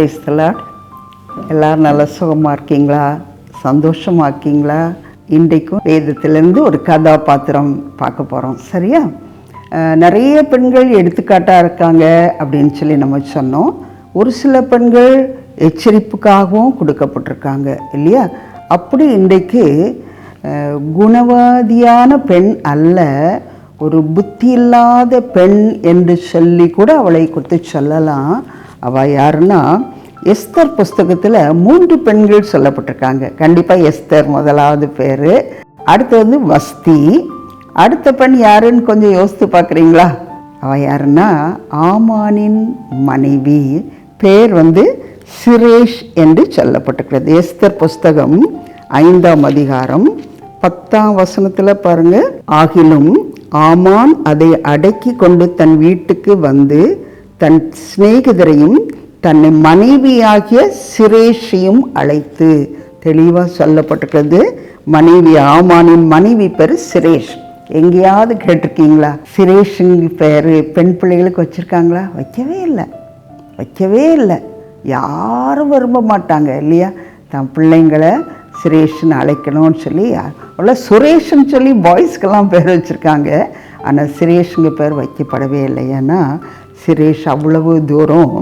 கிரைஸ்தலா எல்லாரும் நல்லா சுகமாக இருக்கீங்களா? சந்தோஷமாக இருக்கீங்களா இன்றைக்கும் வேதத்திலேருந்து ஒரு கதாபாத்திரம் பார்க்க போகிறோம் சரியா? நிறைய பெண்கள் எடுத்துக்காட்டாக இருக்காங்க அப்படின்னு சொல்லி நம்ம சொன்னோம். ஒரு சில பெண்கள் எச்சரிப்புக்காகவும் கொடுக்கப்பட்டிருக்காங்க இல்லையா? அப்படி இன்றைக்கு குணவாதியான பெண் அல்ல ஒரு புத்தி இல்லாத பெண் என்று சொல்லி கூட அவளை குறித்து சொல்லலாம். அவள் யாருன்னா எஸ்தர் புஸ்தகத்தில் மூன்று பெண்கள் சொல்லப்பட்டிருக்காங்க. கண்டிப்பாக எஸ்தர் முதலாவது பேர். அடுத்து வந்து வஸ்தி. அடுத்த பெண் யாருன்னு கொஞ்சம் யோசித்து பார்க்குறீங்களா? அவள் யாருன்னா ஆமானின் மனைவி. பேர் வந்து சிரேஷ் என்று சொல்லப்பட்டிருக்கிறது. எஸ்தர் புஸ்தகம் ஐந்தாம் அதிகாரம் பத்தாம் வசனத்தில் பாருங்க. ஆகிலும் ஆமான் அதை அடக்கி கொண்டு தன் வீட்டுக்கு வந்து தன் சிநேகிதரையும் தன்னை மனைவியாகிய சிரேஷையும் அழைத்து தெளிவாக சொல்லப்பட்டிருக்கிறது மனைவி ஆமானின் மனைவி பேர் சிரேஷ். எங்கேயாவது கேட்டிருக்கீங்களா? சிரேஷுங்க பேர் பெண் பிள்ளைகளுக்கு வச்சுருக்காங்களா? வைக்கவே இல்லை. வைக்கவே இல்லை. யாரும் விரும்ப மாட்டாங்க இல்லையா? தன் பிள்ளைங்களை சுரேஷ்னு அழைக்கணும்னு சொல்லி அவ்வளோ சுரேஷ்னு சொல்லி பாய்ஸ்க்கெல்லாம் பேர் வச்சுருக்காங்க. ஆனால் சுரேஷுங்க பேர் வைக்கப்படவே இல்லை. ஏன்னா சுரேஷ் அவ்வளவு தூரம்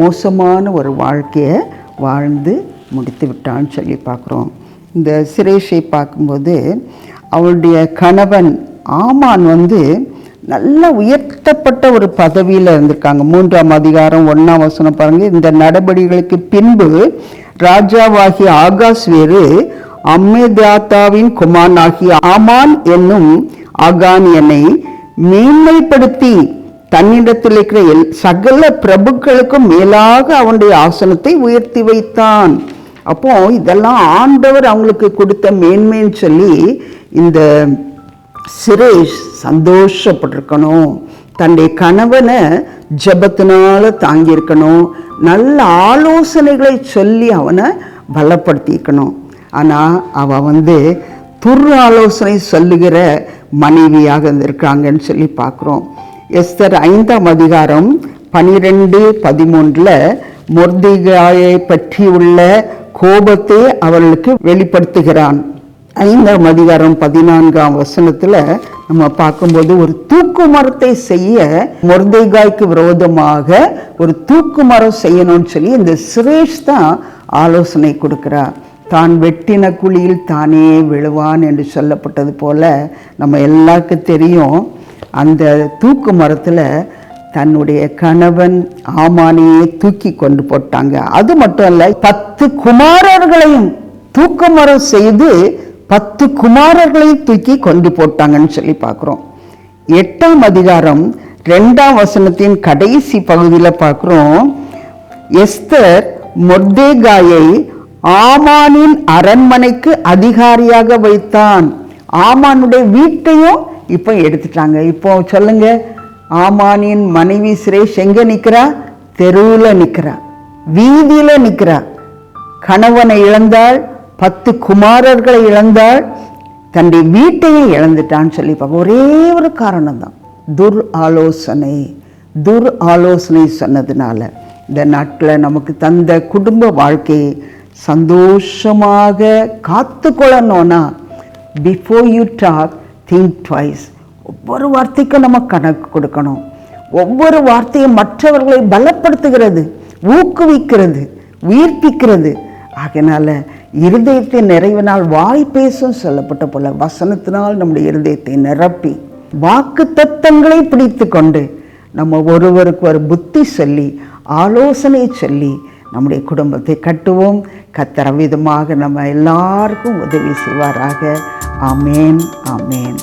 மோசமான ஒரு வாழ்க்கையை வாழ்ந்து முடித்து விட்டான்னு சொல்லி பார்க்குறோம். இந்த சுரேஷை பார்க்கும்போது அவளுடைய கணவன் ஆமான் வந்து நல்ல உயர்த்தப்பட்ட ஒரு பதவியில் இருந்திருக்காங்க. மூன்றாம் அதிகாரம் ஒன்றாம் வசனம் பாருங்கள் இந்த நடவடிக்கைகளுக்கு பின்பு ராஜாவாகிய ஆகாஷ் வேறு அம்மேதாத்தாவின் குமாரனாகிய ஆமான் என்னும் ஆகானியனை மேன்மைப்படுத்தி தன்னிடத்தில் இருக்கிற எல்- சகல பிரபுக்களுக்கும் மேலாக அவனுடைய ஆசனத்தை உயர்த்தி வைத்தான். அப்போ இதெல்லாம் ஆண்டவர் அவங்களுக்கு கொடுத்த மேன்மைன்னு சொல்லி இந்த சிரேஷ் சந்தோஷப்பட்டிருக்கணும். தன்னுடைய கணவனை ஜெபத்தினால தாங்கியிருக்கணும். நல்ல ஆலோசனைகளை சொல்லி அவனை பலப்படுத்திக்கணும் ஆனால் அவன் வந்து துர் ஆலோசனை சொல்லுகிற மனைவியாக இருந்திருக்காங்கன்னு சொல்லி பார்க்குறோம். எஸ்தர் ஐந்தாம் அதிகாரம் பனிரெண்டு பதிமூன்றில் மொர்திகாயை பற்றியுள்ள கோபத்தை அவர்களுக்கு வெளிப்படுத்துகிறான். ஐந்தாம் அதிகாரம் பதினான்காம் வசனத்தில் நம்ம பார்க்கும்போது ஒரு தூக்கு மரத்தை செய்ய மொர்தேகாய்க்கு விரோதமாக ஒரு தூக்கு மரம் செய்யணும்னு சொல்லி இந்த சுரேஷ் தான் ஆலோசனை கொடுக்குறார். தான் வெட்டின குழியில் தானே விழுவான் என்று சொல்லப்பட்டது போல நம்ம எல்லாருக்கும் தெரியும். அந்த தூக்கு மரத்துல தன்னுடைய கணவன் ஆமானையே தூக்கி கொண்டு போட்டாங்க. அது மட்டும் அல்ல பத்து குமாரர்களையும் தூக்கமரம் செய்து பத்து குமாரர்களையும் தூக்கி கொண்டு போட்டாங்கன்னு சொல்லி பார்க்குறோம். எட்டாம் அதிகாரம் ரெண்டாம் வசனத்தின் கடைசி பகுதியில் பார்க்குறோம். எஸ்தர் மொர்தேகாயை ஆமானின் அரண்மனைக்கு அதிகாரியாக வைத்தான். ஆமானுடைய வீட்டையும் இப்போ எடுத்துட்டாங்க. இப்போ சொல்லுங்க. ஆமானியின் மனைவி சுரேஷ் எங்க நிக்கிறா? தெருவில் நிற்கிறா வீதியில நிற்கிறா கணவனை இழந்தாள். பத்து குமாரர்களை இழந்தாள். தன்னுடைய வீட்டையும் இழந்துட்டான்னு சொல்லி பார்க்க ஒரே ஒரு காரணம் தான் துர் ஆலோசனை. துர் ஆலோசனை சொன்னதுனால இந்த நாட்டில் நமக்கு தந்த குடும்ப வாழ்க்கையை சந்தோஷமாக காத்துக்கொள்ளணும்னா before you talk think twice ஒவ்வொரு வார்த்தைக்கும் நம்ம கணக்கு கொடுக்கணும். ஒவ்வொரு வார்த்தையும் மற்றவர்களை பலப்படுத்துகிறது ஊக்குவிக்கிறது உயிர்ப்பிக்கிறது. ஆகையினால இருதயத்தின் நிறைவினால் வாய் பேசும் சொல்லப்பட்ட போல வசனத்தினால் நம்முடைய இருதயத்தை நிரப்பி வாக்கு தத்தங்களை பிடித்து கொண்டு நம்ம ஒருவருக்கு ஒரு புத்தி சொல்லி ஆலோசனை சொல்லி நம்முடைய குடும்பத்தை கட்டுவோம். கத்தர விதமாக நம்ம எல்லாருக்கும் உதவி செய்வாராக. ஆமேன் ஆமேன்